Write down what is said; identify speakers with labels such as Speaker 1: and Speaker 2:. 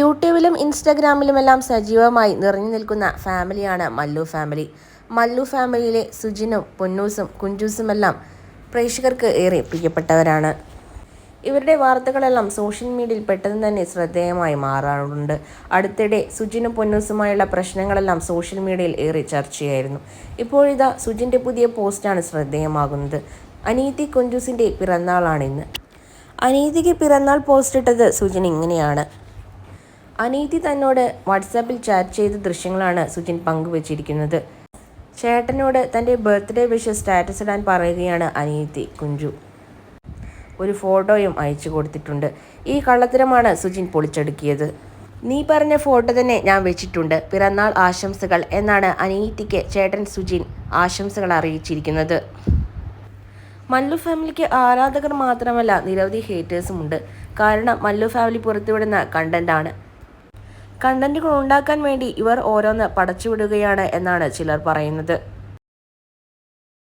Speaker 1: യൂട്യൂബിലും ഇൻസ്റ്റഗ്രാമിലുമെല്ലാം സജീവമായി നിറഞ്ഞു നിൽക്കുന്ന ഫാമിലിയാണ് മല്ലു ഫാമിലി. മല്ലു ഫാമിലിയിലെ സുജിനും പൊന്നൂസും കുഞ്ചൂസുമെല്ലാം പ്രേക്ഷകർക്ക് ഏറെ പ്രിയപ്പെട്ടവരാണ്. ഇവരുടെ വാർത്തകളെല്ലാം സോഷ്യൽ മീഡിയയിൽ പെട്ടെന്ന് തന്നെ ശ്രദ്ധേയമായി മാറാറുണ്ട്. അടുത്തിടെ സുജിനും പൊന്നൂസുമായുള്ള പ്രശ്നങ്ങളെല്ലാം സോഷ്യൽ മീഡിയയിൽ ഏറെ ചർച്ചയായിരുന്നു. ഇപ്പോഴിതാ സുജിന്റെ പുതിയ പോസ്റ്റാണ് ശ്രദ്ധേയമാകുന്നത്. അനീതി കുഞ്ചൂസിന്റെ പിറന്നാളാണിന്ന് അനീതിക്ക് പിറന്നാൾ പോസ്റ്റ് ഇട്ടത് സുജിൻ ഇങ്ങനെയാണ്. അനീതി തന്നോട് വാട്സാപ്പിൽ ചാറ്റ് ചെയ്ത ദൃശ്യങ്ങളാണ് സുജിൻ പങ്കുവച്ചിരിക്കുന്നത്. ചേട്ടനോട് തന്റെ ബർത്ത്ഡേ വിഷ് സ്റ്റാറ്റസ് ഇടാൻ പറയുകയാണ് അനീതി കുഞ്ചു. ഒരു ഫോട്ടോയും അയച്ചു കൊടുത്തിട്ടുണ്ട്. ഈ കള്ളത്തരമാണ് സുജിൻ പൊളിച്ചടുക്കിയത്. നീ പറഞ്ഞ ഫോട്ടോ തന്നെ ഞാൻ വെച്ചിട്ടുണ്ട്. പിറന്നാൾ ആശംസകൾ എന്നാണ് അനീതിക്ക് ചേട്ടൻ സുജിൻ ആശംസകൾ അറിയിച്ചിരിക്കുന്നത്. മല്ലു ഫാമിലിക്ക് ആരാധകർ മാത്രമല്ല നിരവധി ഹേറ്റേഴ്സും ഉണ്ട്. കാരണം മല്ലു ഫാമിലി പുറത്തുവിടുന്ന കണ്ടന്റാണ് കണ്ടന്റുകൾ ഉണ്ടാക്കാൻ വേണ്ടി ഇവർ ഓരോന്ന് പടച്ചുവിടുകയാണ് എന്നാണ് ചിലർ പറയുന്നത്.